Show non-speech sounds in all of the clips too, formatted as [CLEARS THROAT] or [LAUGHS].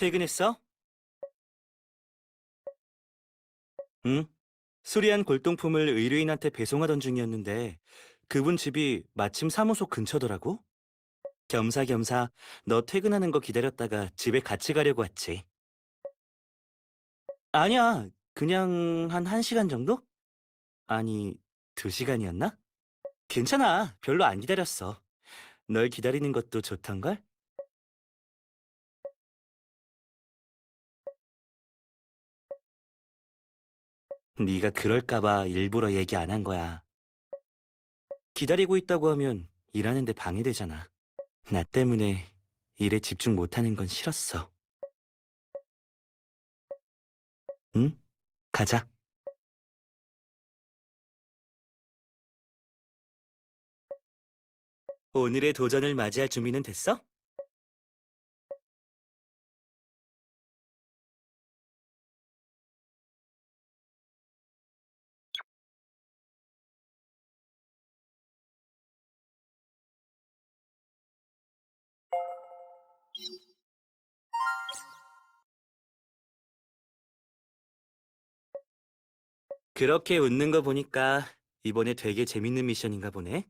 퇴근했어? 응. 수리한 골동품을 의뢰인한테 배송하던 중이었는데 그분 집이 마침 사무소 근처더라고. 겸사겸사 너 퇴근하는 거 기다렸다가 집에 같이 가려고 왔지. 아니야. 그냥 한 1시간 정도? 아니, 2시간이었나? 괜찮아. 별로 안 기다렸어. 널 기다리는 것도 좋던걸? 네가 그럴까봐 일부러 얘기 안 한 거야. 기다리고 있다고 하면 일하는데 방해되잖아. 나 때문에 일에 집중 못하는 건 싫었어. 응? 가자. 오늘의 도전을 맞이할 준비는 됐어? 그렇게 웃는 거 보니까 이번에 되게 재밌는 미션인가 보네.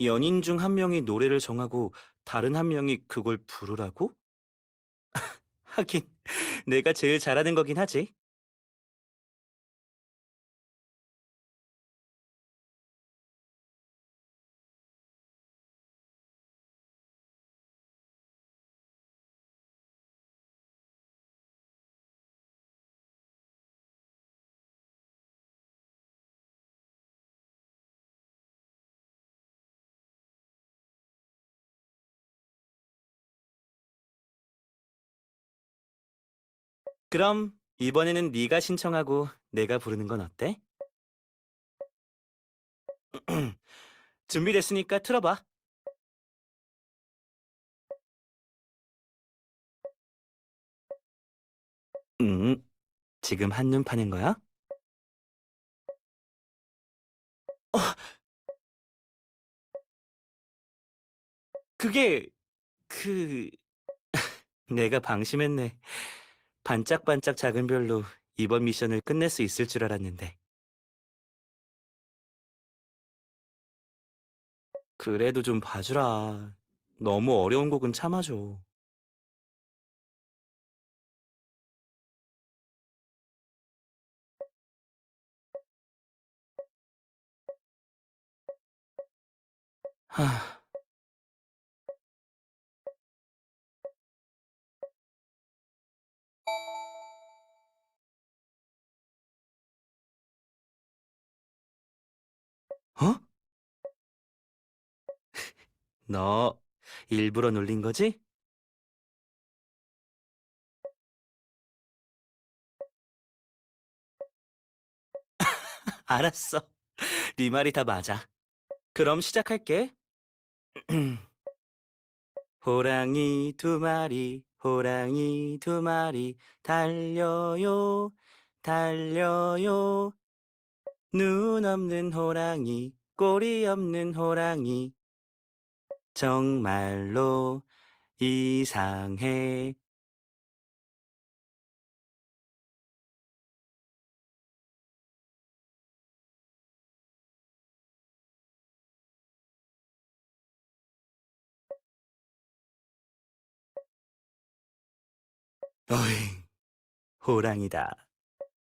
연인 중 한 명이 노래를 정하고 다른 한 명이 그걸 부르라고? [LAUGHS] 하긴, 내가 제일 잘하는 거긴 하지. 그럼 이번에는 네가 신청하고 내가 부르는 건 어때? [CLEARS THROAT] 준비됐으니까 틀어봐. 음, 지금 한눈 파는 거야? 어, 그게 그 [LAUGHS] 내가 방심했네. 반짝반짝 작은 별로 이번 미션을 끝낼 수 있을 줄 알았는데. 그래도 좀 봐주라. 너무 어려운 곡은 참아줘. 하, 어? [LAUGHS] 너 일부러 놀린 거지? [LAUGHS] 알았어. 네 말이 다 맞아. 그럼 시작할게. [CLEARS THROAT] 호랑이 두 마리, 호랑이 두 마리, 달려요, 달려요. 눈 없는 호랑이, 꼬리 없는 호랑이. 정말로 이상해. 어이, 호랑이다.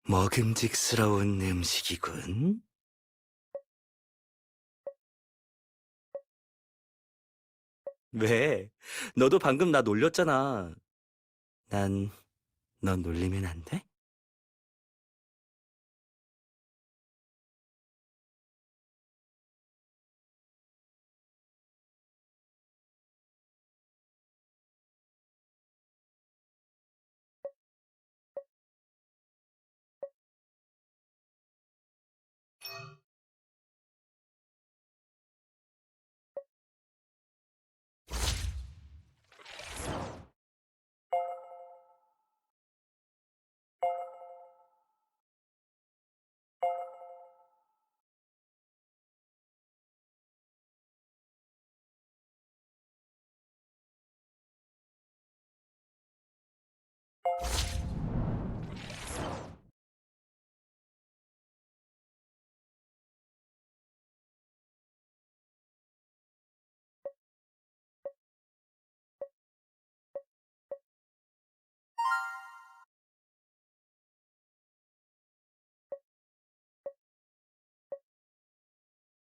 먹음직스러운 음식이군. 왜? 너도 방금 나 놀렸잖아. 난, 넌 놀리면 안 돼?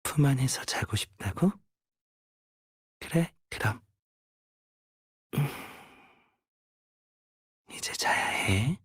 품 안에서 자고 싶다고? 그래, 그럼. 음. 이제 자야 해.